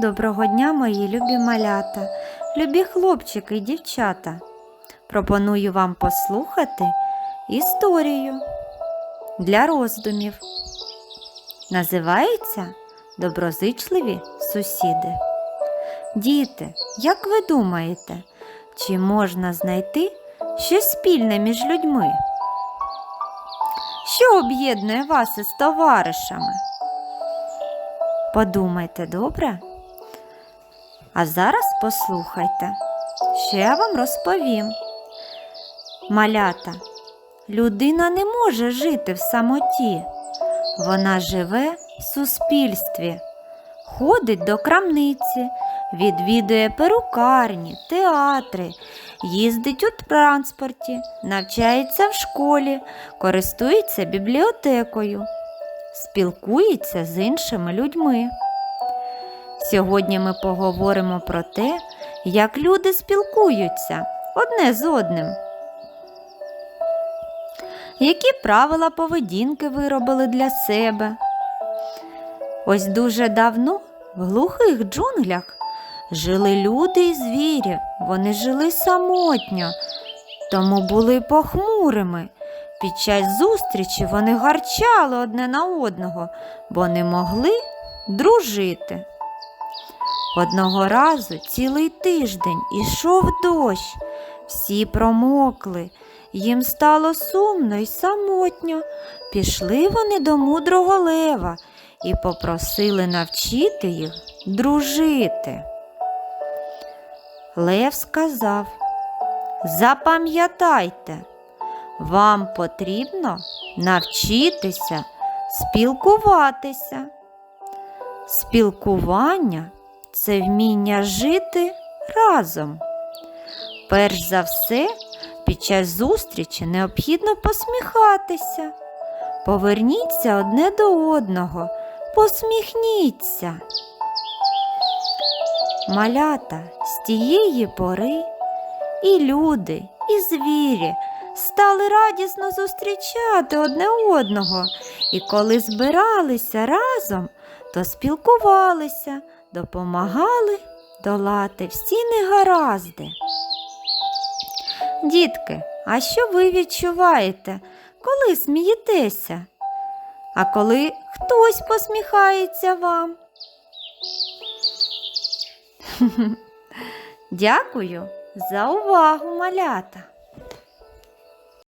Доброго дня, мої любі малята, любі хлопчики і дівчата. Пропоную вам послухати історію для роздумів. Називається Доброзичливі сусіди. Діти, як ви думаєте, чи можна знайти щось спільне між людьми? Що об'єднує вас із товаришами? Подумайте добре. А зараз послухайте, що я вам розповім. Малята, людина не може жити в самоті. Вона живе в суспільстві, ходить до крамниці, відвідує перукарні, театри, їздить у транспорті, навчається в школі, користується бібліотекою, спілкується з іншими людьми. Сьогодні ми поговоримо про те, як люди спілкуються одне з одним. Які правила поведінки виробили для себе? Ось дуже давно в глухих джунглях жили люди і звірі. Вони жили самотньо, тому були похмурими. Під час зустрічі вони гарчали одне на одного, бо не могли дружити. Одного разу цілий тиждень ішов дощ, всі промокли, їм стало сумно й самотньо. Пішли вони до мудрого лева і попросили навчити їх дружити. Лев сказав: Запам'ятайте, вам потрібно навчитися спілкуватися. Спілкування це вміння жити разом. Перш за все, під час зустрічі необхідно посміхатися. Поверніться одне до одного, посміхніться. Малята з тієї пори і люди, і звірі стали радісно зустрічати одне одного, і коли збиралися разом, то спілкувалися, допомагали долати всі негаразди. Дітки, а що ви відчуваєте, коли смієтеся? А коли хтось посміхається вам? Дякую за увагу, малята!